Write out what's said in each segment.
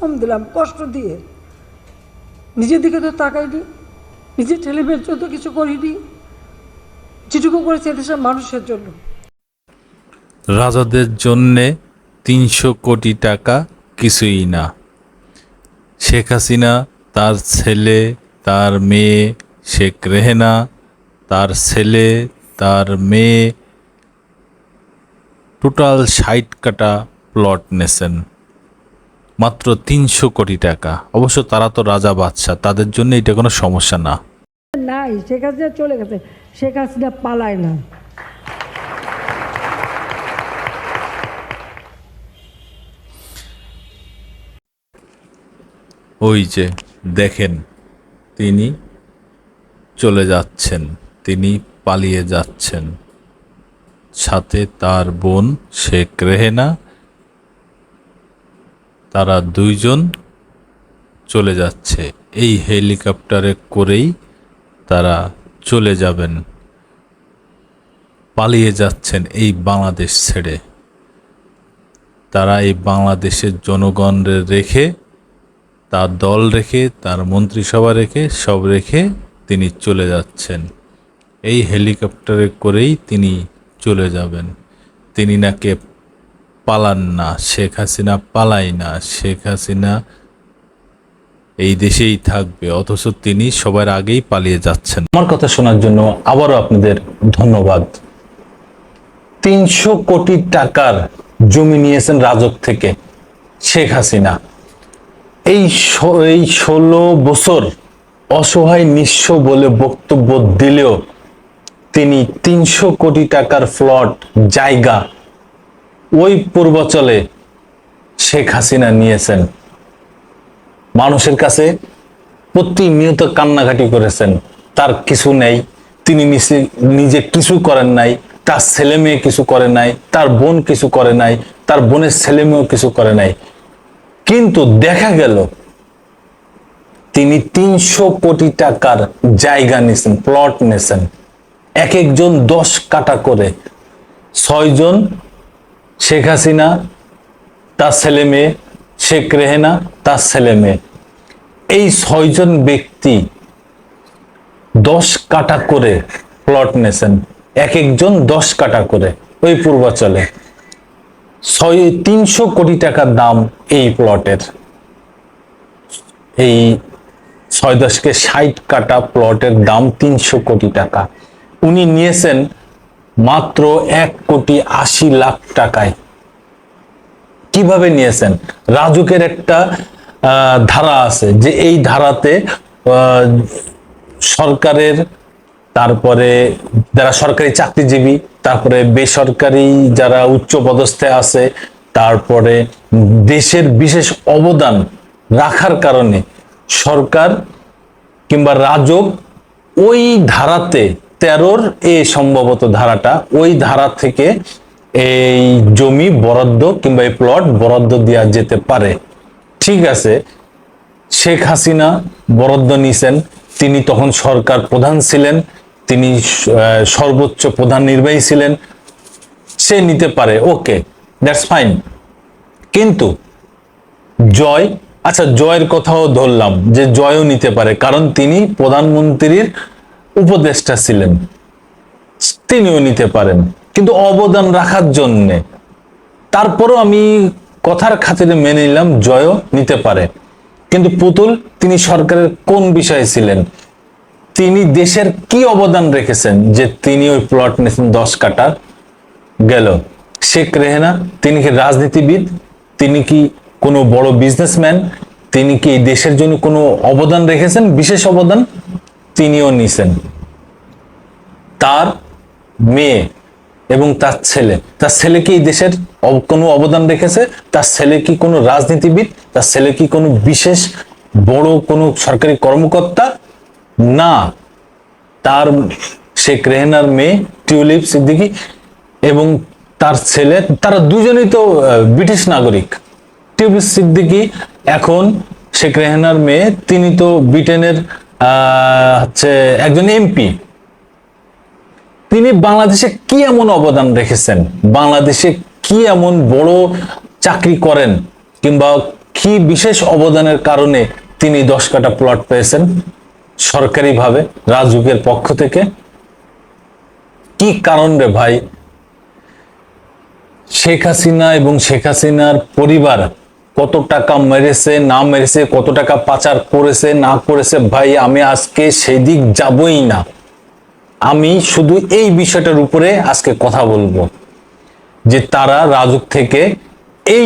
শ্রম দিলাম কষ্ট দিয়ে। নিজের দিকে তো তাকাইনি, নিজের ছেলে মেয়ের জন্য কিছু করিনি। যেটুকু করেছে দেশের মানুষের জন্য। রাজাদের জন্যে তিনশো কোটি টাকা কিছুই না। শেখ হাসিনা, তার ছেলে, তার মেয়ে শেখ রেহেনা, তার ছেলে, তার মেয়ে, টোটাল ষাট কাটা প্লট নেছেন। মাত্র তিনশো কোটি টাকা। অবশ্য তারা তো রাজা বাদশাহ তাদের জন্য এটা কোনো সমস্যা না। নাই শেখ হাসিনা চলে গেছে। শেখ হাসিনা পালায় না। ওই যে দেখেন তিনি চলে যাচ্ছেন তিনি পালিয়ে যাচ্ছেন। সাথে তার বোন শেখ রেহেনা তারা দুইজন চলে যাচ্ছে। এই হেলিকপ্টারে করেই তারা চলে যাবেন। পালিয়ে যাচ্ছেন এই বাংলাদেশ ছেড়ে। তারা এই বাংলাদেশের জনগণের রেখে, তার দল রেখে, তার মন্ত্রিসভা রেখে, সব রেখে তিনি চলে যাচ্ছেন। এই হেলিকপ্টারে করেই তিনি চলে যাবেন। তিনি নাকি পালান না, শেখ হাসিনা পালায় না, শেখ হাসিনা এই দেশেই থাকবে, অথচ তিনি সবার আগেই পালিয়ে যাচ্ছেন। আমার কথা শোনার জন্য আবারও আপনাদের ধন্যবাদ। তিনশো কোটি টাকার জমি নিয়েছেন রাজক থেকে শেখ হাসিনা। এই এই ষোলো বছর অসহায়, নিঃস্ব বলে বক্তব্য দিলেও তিনি তিনশো কোটি টাকার ফ্লট, জায়গা ওই পূর্বাচলে শেখ হাসিনা নিয়েছেন। মানুষের কাছে প্রতিনিয়ত কান্নাকাটি করেছেন। তার কিছু নেই। তিনি নিজে কিছু করেন নাই। তার ছেলে মেয়ে কিছু করে নাই। তার বোন কিছু করে নাই। তার বোনের ছেলে মেয়েও কিছু করে নাই। কিন্তু দেখা গেল, তিনি তিনশো কোটি টাকার জায়গা নিয়েছেন প্লট নিয়েছেন। এক একজন দশ কাটা করে। ছয়জন শেখ হাসিনা, তার ছেলে মেয়ে, শেখ রেহেনা, তার ছেলে মেয়ে। এই ছয়জন ব্যক্তি দশ কাটা করে প্লট নেছেন এক একজন দশ কাটা করে ওই পূর্বাচলে। ছয়, তিনশো কোটি টাকার দাম এই প্লটের এই ছয় দশকে ষাট কাটা প্লটের দাম তিনশো কোটি টাকা। উনি নিয়েছেন মাত্র এক কোটি আশি লাখ টাকায়। কীভাবে নিয়েছেন? রাজুকের একটা ধারা আছে যে এই ধারাতে সরকারের, তারপরে যারা সরকারি চাকরিজীবী, তারপরে বেসরকারি যারা উচ্চ পদস্থে আছে, তারপরে দেশের বিশেষ অবদান রাখার কারণে সরকার কিংবা রাজক ওই ধারাতে তেরোর এ সম্ভবত ধারাটা, ওই ধারা থেকে এই জমি বরাদ্দ কিংবা এই প্লট বরাদ্দ দেওয়া যেতে পারে। ঠিক আছে, শেখ হাসিনা বরাদ্দ নিছেন, তিনি তখন সরকার প্রধান ছিলেন, তিনি সর্বোচ্চ প্রধান নির্বাহী ছিলেন, সে নিতে পারে, ওকে দ্যাটস ফাইন কিন্তু জয় আচ্ছা জয়ের কথাও ধরলাম, যে জয়ও নিতে পারে, কারণ তিনি প্রধানমন্ত্রীর উপদেষ্টা ছিলেন। তিনিও নিতে পারেন। কিন্তু অবদান রাখার জন্যে। তারপরও আমি কথার খাতিরে মেনে নিলাম, জয়ও নিতে পারে। কিন্তু পুতুল, তিনি সরকারের কোন বিষয়ে ছিলেন? তিনি দেশের কি অবদান রেখেছেন? যে তিনি ওই প্লট নিয়েছেন, দশ কাটা গেল। শেখ রেহেনা, তিনি কি রাজনীতিবিদ? তিনি কি কোনো বড় বিজনেসম্যান তিনি কি এই দেশের জন্য কোনো অবদান রেখেছেন? বিশেষ অবদান তিনিও নিছেন। তার মেয়ে এবং তার ছেলে। তার ছেলে কি দেশের কোনো অবদান রেখেছে? তার ছেলে কি কোনো রাজনীতিবিদ? তার ছেলে কি কোনো বিশেষ বড় কোনো সরকারি কর্মকর্তা? না। তার শেখ রেহনার মেয়ে টিউলিপ সিদ্দিকী এবং তার ছেলে, তারা দুজনেই তো ব্রিটিশ নাগরিক। টিউলিপ সিদ্দিকী এখন শেখ রেহনার মেয়ে, তিনি তো ব্রিটেনের হচ্ছে একজন এমপি। তিনি বাংলাদেশে কি এমন অবদান রেখেছেন? বাংলাদেশে কি এমন বড় চাকরি করেন? কিংবা কি বিশেষ অবদানের কারণে তিনি দশ কাটা প্লট পেয়েছেন? সরকারিভাবে, রাজুকের পক্ষ থেকে। কি কারণ রে ভাই? শেখ হাসিনা এবং শেখ হাসিনার পরিবার কত টাকা মেরেছে, না মেরেছে, কত টাকা পাচার করেছে, না করেছে, ভাই, আমি আজকে সেদিক যাবই না। আমি শুধু এই বিষয়টার উপরে আজকে কথা বলব যে তারা রাজুক থেকে এই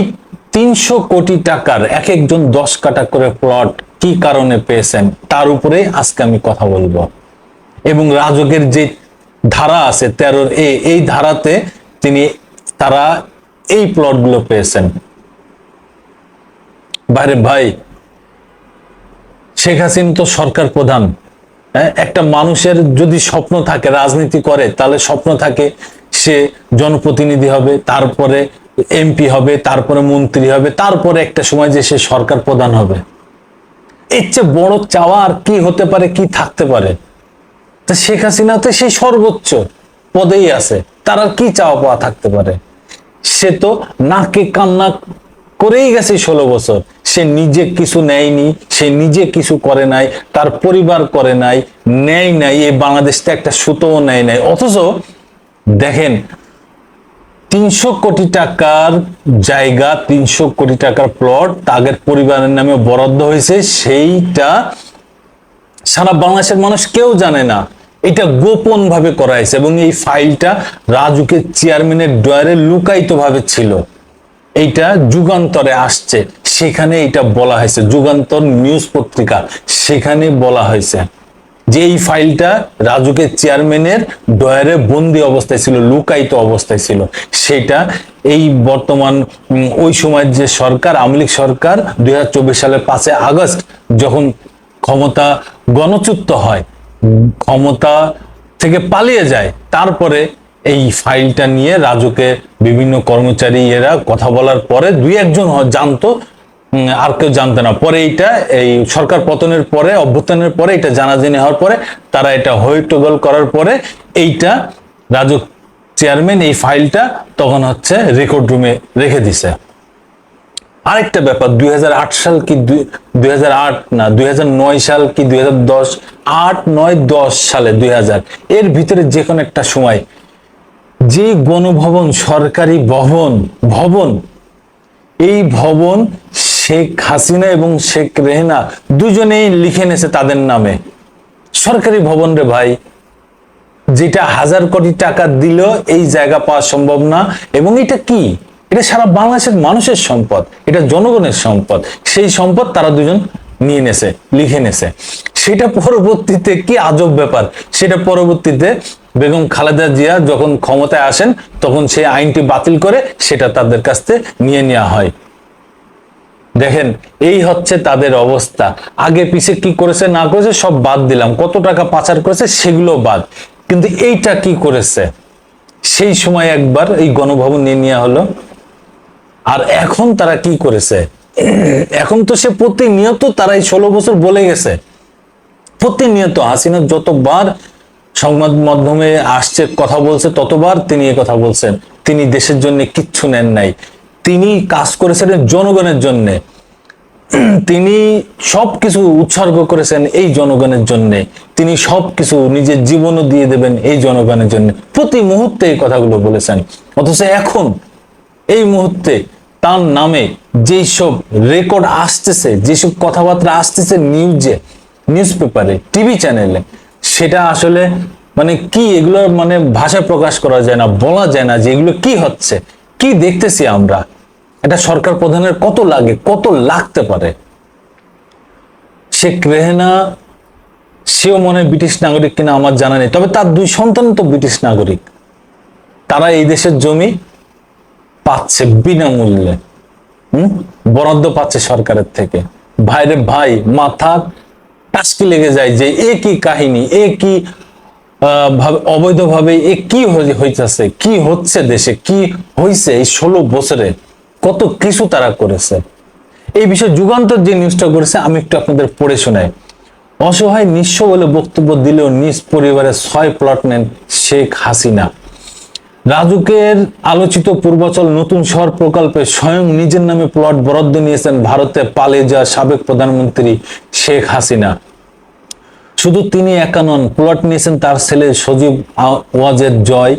তিনশো কোটি টাকার এক একজন দশ কাটা করে প্লট কি কারণে পেয়েছেন, তার উপরে আজকে আমি কথা বলব। এবং রাজকের যে ধারা আছে, তেরোর এ, এই ধারাতে তিনি তারা এই প্লটগুলো পেয়েছেন। বাইরে ভাই শেখ হাসিনা তো সরকার প্রধান। হ্যাঁ, একটা মানুষের যদি স্বপ্ন থাকে রাজনীতি করে তাহলে স্বপ্ন থাকে সে জনপ্রতিনিধি হবে তারপরে এমপি হবে তারপরে মন্ত্রী হবে তারপরে একটা সময় যে সে সরকার প্রধান হবে। এর চেয়ে বড় চাওয়া আর কি হতে পারে কি থাকতে পারে? তা শেখ হাসিনা তো সেই সর্বোচ্চ পদেই আছে তার আর কি চাওয়া পাওয়া থাকতে পারে? সে তো নাকে কান্না করেই গেছে ষোলো বছর। সে নিজে কিছু নেয়নি, সে নিজে কিছু করে নাই, তার পরিবার করে নাই, নেয় নাই, এই বাংলাদেশটা একটা সুতোও নেয় নাই। অথচ দেখেন, তিনশো কোটি টাকার জায়গা, তিনশো কোটি টাকার প্লট তাদের পরিবারের নামে বরাদ্দ হয়েছে, সেইটা সারা বাংলাদেশের মানুষ কেউ জানে না। এটা গোপন ভাবে করা হয়েছে এবং এই ফাইলটা রাজুকের চেয়ারম্যানের ডয়ারে লুকায়িত ভাবে ছিল। এইটা যুগান্তরে আসছে। সেখানে এটা বলা হয়েছে। যুগান্তর নিউজ পত্রিকা। সেখানে বলা হয়েছে যে এই ফাইলটা রাজুকের চেয়ারম্যানের ডয়ারে বন্দি অবস্থায় ছিল, লুকায়িত অবস্থায় ছিল। সেটা এই বর্তমান ওই সময়ের যে সরকার, আওয়ামী লীগ সরকার, দুই হাজার চব্বিশ সালের পাঁচে আগস্ট যখন ক্ষমতা গণচ্যুত হয়, ক্ষমতা থেকে পালিয়ে যায়, তারপরে এই ফাইলটা নিয়ে রাজুকে বিভিন্ন কর্মচারী এরা কথা বলার পরে দুই একজন জানতো আর কেউ জানতো না। পরে এইটা, এই সরকার পতনের পরে, অভ্যুত্থানের পরে এটা জানাজানি হওয়ার পরে তারা এটা হইটগোল করার পরে এইটা রাজুক চেয়ারম্যান এই ফাইলটা তখন হচ্ছে রেকর্ড রুমে রেখে দিছে। আরেকটা ব্যাপার, দুই হাজার আট সাল কি দুই না, দুই হাজার নয় সাল কি দুই হাজার দশ, আট নয় দশ সালে দুই হাজার, এর ভিতরে যে কোনো একটা সময় যে গণভবন সরকারি ভবন ভবন, এই ভবন শেখ হাসিনা এবং শেখ রেহনা দুজনেই লিখে নেছে তাদের নামে। সরকারি ভবন রে ভাই, যেটা হাজার কোটি টাকা দিল এই জায়গা পাওয়া সম্ভব না। এবং এটা কি? এটা সারা বাংলাদেশের মানুষের সম্পদ, এটা জনগণের সম্পদ। সেই সম্পদ তারা দুজন নিয়ে নেছে লিখে নেছে সেটা পরবর্তীতে কি আজব ব্যাপার? সেটা পরবর্তীতে বেগম খালেদা জিয়া যখন ক্ষমতায় আসেন, তখন সেই আইনটি বাতিল করে সেটা তাদের কাছ নিয়ে নেওয়া হয়। দেখেন, এই হচ্ছে তাদের অবস্থা। আগে পিছে কি করেছে, না করেছে, সব বাদ দিলাম। কত টাকা পাচার করেছে, সেগুলো বাদ। কিন্তু এইটা কি করেছে? সেই সময় একবার এই গণভবন নিয়ে নেওয়া হলো। আর এখন তারা কি করেছে? এখন তো সে প্রতিনিয়ত তারা এই ষোলো বছর বলে গেছে। প্রতিনিয়ত হাসিনা যতবার সংবাদ মাধ্যমে আসছে, কথা বলছে, ততবার তিনি কথা বলছেন। তিনি দেশের জন্য কিচ্ছু নেন নাই। তিনি কাজ করেছেন জনগণের জন্য। তিনি সবকিছু উৎসর্গ করেছেন এই জনগণের জন্য। তিনি সবকিছু নিজের জীবনও দিয়ে দেবেন এই জনগণের জন্য। প্রতি মুহূর্তে এই কথাগুলো বলেছেন। অথচ এখন, এই মুহূর্তে তার নামে যেই সব রেকর্ড আসতেছে, যেসব কথাবার্তা আসতেছে নিউজে নিউজ পেপারে টিভি চ্যানেলে সেটা আসলে মানে কি এগুলো মানে ভাষায় প্রকাশ করা যায় না, বলা যায় না যে এগুলো কি হচ্ছে, কি দেখতেছি আমরা? এটা সরকার প্রধানের কত লাগে, কত লাগতে পারে? শেখ রেহেনা, সেও মনে ব্রিটিশ নাগরিক কিনা আমার জানা নেই, তবে তার দুই সন্তান তো ব্রিটিশ নাগরিক। তারা এই দেশের জমি পাচ্ছে বিনামূল্যে, হম? বরাদ্দ পাচ্ছে সরকারের থেকে। ভাইরে ভাই, মাথা টাসকি লেগে যায় যে, এ কি কাহিনী, এ কি ভাবে, অবৈধভাবে, এ কি হইতাছে, কি হচ্ছে দেশে, কি হইছে এই ষোলো বছরে, কত কিছু তারা করেছে। এই বিষয়ে যুগান্তর যে নিউজটা করেছে, আমি একটু আপনাদের পড়ে শোনাই। অসহায়, নিঃস্ব বলে বক্তব্য দিলেও নিজ পরিবারের ছয় প্লট নেন শেখ হাসিনা। রাজুকের আলোচিত পূর্বাচল নতুন শহর প্রকল্পে স্বয়ং নিজের নামে প্লট বরাদ্দ নিয়েছেন ভারতে পালিয়ে যাওয়া সাবেক প্রধানমন্ত্রী শেখ হাসিনা। শুধু তিনি একা নন প্লট নিয়েছেন তার ছেলে সজীব ওয়াজেদ জয়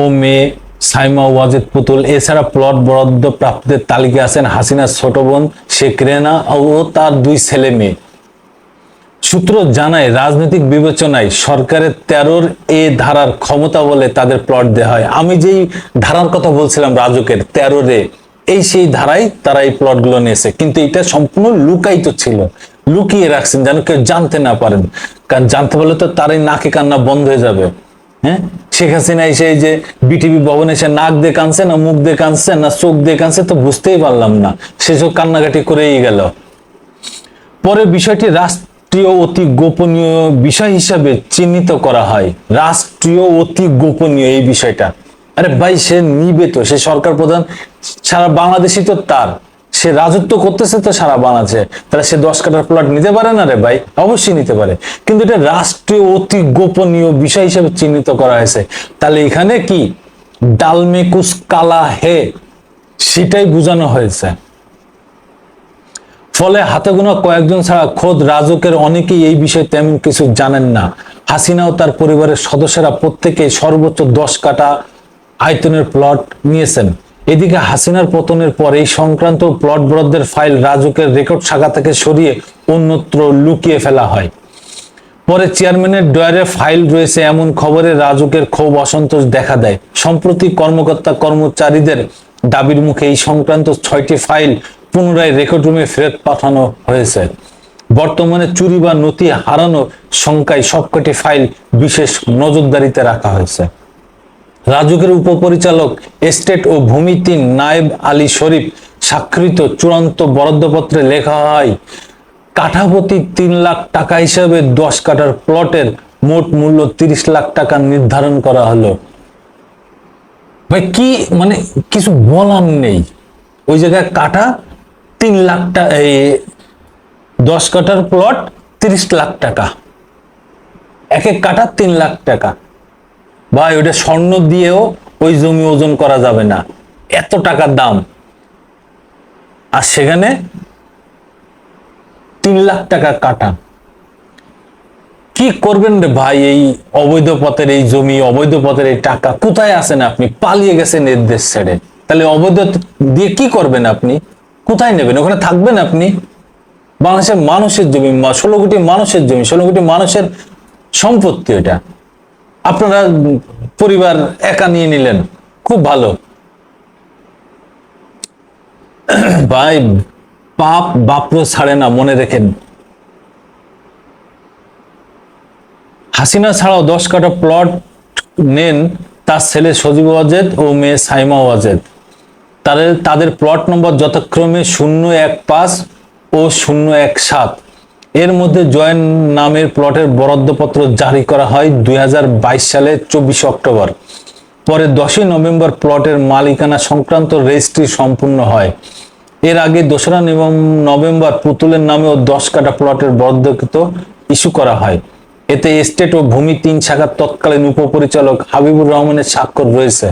ও মেয়ে সাইমা ওয়াজেদ পুতুল। এছাড়া প্লট বরাদ্দ প্রাপ্তের তালিকায় আছেন হাসিনার ছোট বোন শেখ রেনা ও তার দুই ছেলে মেয়ে। সূত্র জানায়, রাজনৈতিক বিবেচনায় সরকারের তেরোর এ ধারার ক্ষমতা বলে তাদের প্লট দেওয়া হয়। আমি যেই ধারার কথা বলছিলাম রাজুকের, তেরোরে এই সেই ধারায় তারা এই প্লটগুলো নিয়েছে। কিন্তু এটা সম্পূর্ণ লুকায়িত ছিল। লুকিয়ে রাখছেন যেন কেউ জানতে না পারেন। কারণ জানতে পারলে তো তারই নাকে কান্না বন্ধ হয়ে যাবে। হ্যাঁ? শেখ হাসিনা এসে যে বিটিভি ভবনে এসে নাক দিয়ে কানছে না মুখ দিয়ে কানছে না চোখ দিয়ে কানছে তো বুঝতেই পারলাম না। সেসব কান্নাকাটি করেই গেল। পরে বিষয়টি রাষ্ট্রীয় অতি গোপনীয় বিষয় হিসাবে চিহ্নিত করা হয়। রাষ্ট্রীয় অতি গোপনীয় এই বিষয়টা। আরে ভাই, সে নিবে তো সে সরকার প্রধান, সারা বাংলাদেশই তো তার। সে রাজত্ব করতেছে তো সারা বাংলাদেশে তাহলে সে দশ কাটার প্লট নিতে পারে না রে ভাই? অবশ্যই নিতে পারে। কিন্তু এটা রাষ্ট্রীয়, অতি গোপনীয় বিষয় হিসেবে চিহ্নিত করা হয়েছে। তাহলে এখানে কি? ডালমেকুস কালা হে, সেটাই বোঝানো হয়েছে। ফলে হাতে গোনা কয়েকজন ছাড়া খোদ রাজকের অনেকেই এই বিষয়ে তেমন কিছু জানেন না। হাসিনা ও তার পরিবারের সদস্যরা প্রত্যেকে সর্বোচ্চ দশ কাটা আয়তনের প্লট নিয়েছেন। এদিকে হাসিনার পতনের পর এই সংক্রান্ত প্লট বরাদ্দের ফাইল রাজুকের রেকর্ড শাখা থেকে সরিয়ে অন্যত্র লুকিয়ে ফেলা হয়। পরে চেয়ারম্যানের ডয়ারে ফাইল রয়েছে এমন খবরে রাজুকের ক্ষোভ অসন্তোষ দেখা দেয়। সম্প্রতি কর্মকর্তা কর্মচারীদের দাবির মুখে এই সংক্রান্ত ছয়টি ফাইল পুনরায় রেকর্ড রুমে ফেরত পাঠানো হয়েছে। বর্তমানে চুরি বা নথি হারানো শঙ্কায় সবকটি ফাইল বিশেষ নজরদারিতে রাখা হয়েছে। রাজুকের উপপরিচালক এস্টেট ও ভূমি তিন নায়েব আলী শরীফ স্বাক্ষরিত চূড়ান্ত বরাদ্দপত্রে লেখা হয় কাঠাপতি তিন লাখ টাকা হিসাবে দশ কাঠার প্লটের মোট মূল্য তিরিশ লাখ টাকা নির্ধারণ করা হলো। ভাই, কি মানে কিছু বলার নেই। ওই জায়গায় কাঠা তিন লাখ টাকা এই দশ কাঠার প্লট তিরিশ লাখ টাকা। এক এক কাঠা তিন লাখ টাকা। ভাই, ওটা স্বর্ণ দিয়েও ওই জমি ওজন করা যাবে না। এত টাকার দাম। আর সেখানে তিন লাখ টাকা কাটা। কি করবেন রে ভাই, এই অবৈধ পথের এই জমি, অবৈধ পথের এই টাকা? কোথায় আছেন আপনি? পালিয়ে গেছেন এর দেশ ছেড়ে। তাহলে অবৈধ দিয়ে কি করবেন আপনি? কোথায় নেবেন? ওখানে থাকবেন আপনি? বাংলাদেশের মানুষের জমি, ষোলো কোটি মানুষের জমি, ষোলো কোটি মানুষের সম্পত্তি ওটা আপনারা পরিবার একা নিয়ে নিলেন। খুব ভালো। ভাই পাপ বাপরো ছাড়ে না, মনে রেখেন। হাসিনা ছাড়াও দশ কাটা প্লট নেন তার ছেলে সজীব ওয়াজেদ ও মেয়ে সাইমা ওয়াজেদ। তাদের তাদের প্লট নম্বর যথাক্রমে শূন্য এক পাঁচ ও শূন্য এক সাত। এর মধ্যে জয়েন নামের প্লটের বরাদ্দপত্র জারি করা হয় দুই সালের চব্বিশে অক্টোবর। পরে দশই নভেম্বর প্লটের মালিকানা সংক্রান্ত রেজিস্ট্রি সম্পূর্ণ হয়। এর আগে দোসরা নভেম- নভেম্বর পুতুলের নামেও দশ কাটা প্লটের বরাদ্দকৃত ইস্যু করা হয়। এতে এস্টেট ও ভূমি তিন শাখার তৎকালীন উপপরিচালক হাবিবুর রহমানের স্বাক্ষর রয়েছে।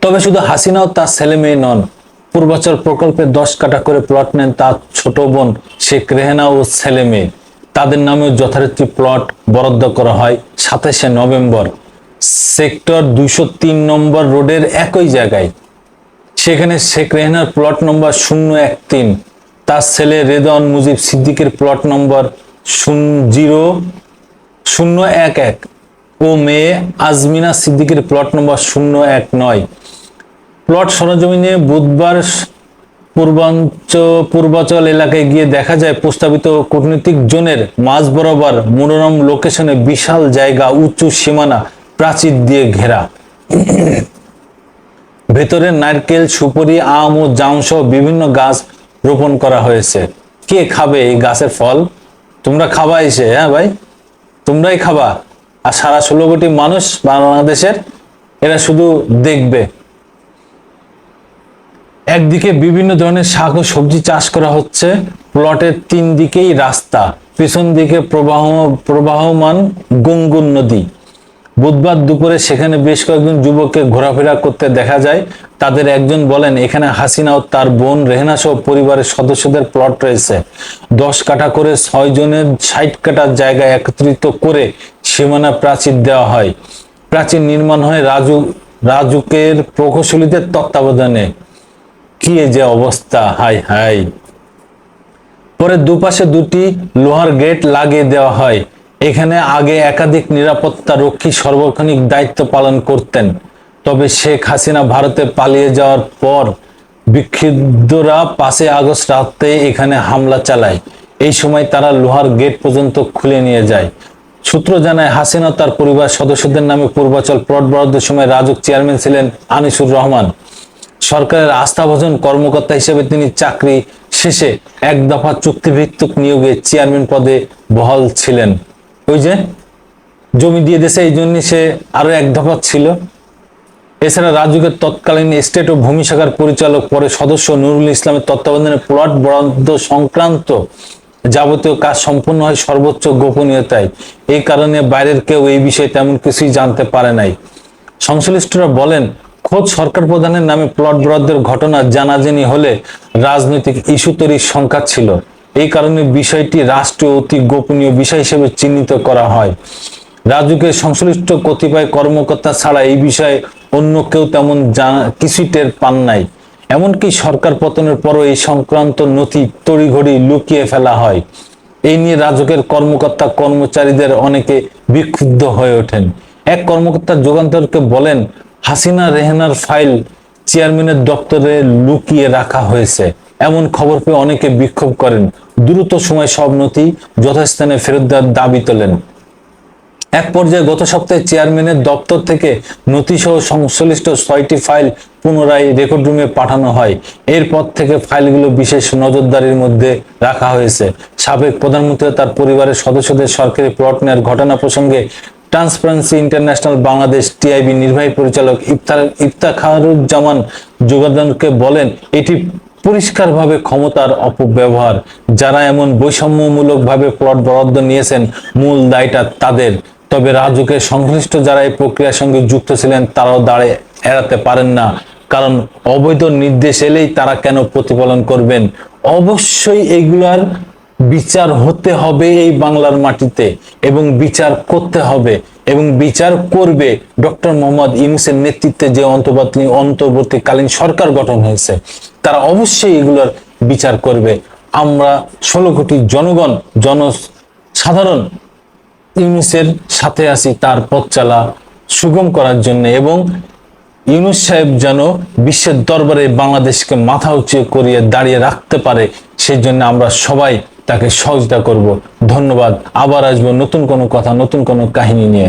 তবে শুধু হাসিনা ও তার ছেলে মেয়ে নন পূর্বাচল প্রকল্পে দশ কাটা করে প্লট নেন তার ছোট বোন শেখ রেহেনা ও ছেলে মেয়ে। তাদের নামেও যথারীতি প্লট বরাদ্দ করা হয় সাতাশে নভেম্বর। সেক্টর দুইশো তিন নম্বর রোডের একই জায়গায়। সেখানে শেখ রেহনার প্লট নম্বর শূন্য এক তিন। তার ছেলে রেদন মুজিব সিদ্দিকের প্লট নম্বর জিরো, শূন্য এক এক। ও মেয়ে আজমিনা সিদ্দিকের প্লট নম্বর শূন্য এক নয়। প্লট সরজমিনে বুধবার পূর্বাঞ্চ পূর্বাচল এলাকায় গিয়ে দেখা যায়, প্রস্তাবিত কূটনৈতিক জোনের মাঝ বরাবর মনোরম লোকেশনে বিশাল জায়গা, উঁচু সীমানা, প্রাচীর দিয়ে ঘেরা। ভেতরে নারকেল, সুপারি, আম ও জাম সহ বিভিন্ন গাছ রোপণ করা হয়েছে। কে খাবে এই গাছের ফল? তোমরা খাবা এসে হ্যাঁ ভাই? তোমরাই খাবা। আর সারা ষোলো কোটি মানুষ বাংলাদেশের, এরা শুধু দেখবে। একদিকে বিভিন্ন ধরনের শাক ও সবজি চাষ করা হচ্ছে, প্লটের তিন দিকেই রাস্তা, পিছন দিকে প্রবাহ, প্রবাহমান গুনগুন নদী। বুধবার দুপুরে সেখানে বেশ কয়েকজন যুবককে ঘোরাফেরা করতে দেখা যায়। তাদের একজন বলেন, এখানে হাসিনা ও তার বোন রেহনা সহ পরিবারের সদস্যদের প্লট রয়েছে। দশ কাঠা করে ছয় জনের ষাট কাঠার জায়গায় একত্রিত করে সীমানা প্রাচীর দেওয়া হয়। প্রাচীর নির্মাণ হয় রাজু, রাজুকের প্রকৌশলীদের তত্ত্বাবধানে। কি যে অবস্থা, হাই হাই। পরে দুপাশে দুটি লোহার গেট লাগিয়ে দেওয়া হয়। এখানে আগে একাধিক নিরাপত্তা রক্ষী সার্বক্ষণিক দায়িত্ব পালন করতেন। তবে শেখ হাসিনা ভারতে পালিয়ে যাওয়ার পর বিক্ষুব্ধরা পাঁচে আগস্ট রাতে এখানে হামলা চালায়। এই সময় তারা লোহার গেট পর্যন্ত খুলে নিয়ে যায়। সূত্র জানায়, হাসিনা তার পরিবার সদস্যদের নামে পূর্বাচল প্লট বরাদ্দের সময় রাজক চেয়ারম্যান ছিলেন আনিসুর রহমান। সরকারের আস্থাভাজন কর্মকর্তা হিসেবে তিনি চাকরি শেষে এক দফা চুক্তিভিত্তিক নিয়োগে চেয়ারম্যান পদে বহাল ছিলেন। ওই যে, জমি দিয়ে দেশে এই জন্য সে আরও এক দফা ছিল। এছাড়া রাজুকের তৎকালীন স্টেট ও ভূমি শাখার পরিচালক পরে সদস্য নুরুল ইসলামের তত্ত্বাবধানে প্লট বরাদ্দ সংক্রান্ত যাবতীয় কাজ সম্পূর্ণ হয় সর্বোচ্চ গোপনীয়তায়। এই কারণে বাইরের কেউ এই বিষয়ে তেমন কিছুই জানতে পারে নাই। সংশ্লিষ্টরা বলেন খোদ সরকার প্রধানের নামে প্লট বরাদ্দের ঘটনা জানাজানি হলে রাজনৈতিক ইস্যু তৈরির সংখ্যা ছিল। এই কারণে বিষয়টি রাষ্ট্রীয় অতি গোপনীয় বিষয় হিসেবে চিহ্নিত করা হয়। রাজুকের সংশ্লিষ্ট কতিপয় কর্মকর্তা ছাড়া এই বিষয়ে অন্য কেউ তেমন কিছুই টের পান নাই। এমনকি সরকার পতনের পরও এই সংক্রান্ত নথি তড়িঘড়ি লুকিয়ে ফেলা হয়। এই নিয়ে রাজুকের কর্মকর্তা কর্মচারীদের অনেকে বিক্ষুব্ধ হয়ে ওঠেন। এক কর্মকর্তা যুগান্তরকে বলেন হাসিনা রেহনার ফাইল চেয়ারম্যানের দপ্তরে লুকিয়ে রাখা হয়েছে। এমন খবর পেয়ে অনেকে বিক্ষোভ করেন। দ্রুত সময় সব নথি যথাস্থানে ফেরত দেওয়ার দাবি তোলেন। এক পর্যায়ে গত সপ্তাহে চেয়ারম্যানের দপ্তর থেকে নথিসহ সংশ্লিষ্ট ছয়টি ফাইল পুনরায় রেকর্ড রুমে পাঠানো হয়। এরপর থেকে ফাইলগুলো বিশেষ নজরদারির মধ্যে রাখা হয়েছে। সাবেক প্রধানমন্ত্রী তার পরিবারের সদস্যদের সরকারি প্লট নেওয়ার ঘটনা প্রসঙ্গে ট্রান্সপারেন্সি ইন্টারন্যাশনাল বাংলাদেশ টিআইবি নির্বাহী পরিচালক ইফতার ইফতাখারুজ্জামান যোগাদানকে বলেন, এটি পরিষ্কারভাবে ক্ষমতার অপব্যবহার। যারা এমন বৈষম্যমূলকভাবে প্লট বরাদ্দ নিয়েছেন, মূল দায়টা তাদের। তবে রাজুকের সংশ্লিষ্ট যারা এই প্রক্রিয়ার সঙ্গে যুক্ত ছিলেন, তারাও দাঁড়ে এড়াতে পারেন না। কারণ অবৈধ নির্দেশ এলেই তারা কেন প্রতিপালন করবেন? অবশ্যই এগুলার বিচার হতে হবে এই বাংলার মাটিতে এবং বিচার করতে হবে এবং বিচার করবে ডক্টর মোহাম্মদ ইউনুসের নেতৃত্বে যে অন্তর্বর্তী অন্তর্বর্তীকালীন সরকার গঠন হয়েছে, তারা অবশ্যই এগুলোর বিচার করবে। আমরা ষোলো কোটি জনগণ, জনসাধারণ ইউনুসের সাথে আছি, তার পথ চালা সুগম করার জন্য এবং ইউনুস সাহেব যেন বিশ্বের দরবারে বাংলাদেশকে মাথা উঁচু করিয়ে দাঁড়িয়ে রাখতে পারে সেই জন্য আমরা সবাই তাকে সহযোগিতা করব। ধন্যবাদ। আবার আসব নতুন কোনো কথা নতুন কোনো কাহিনী নিয়ে।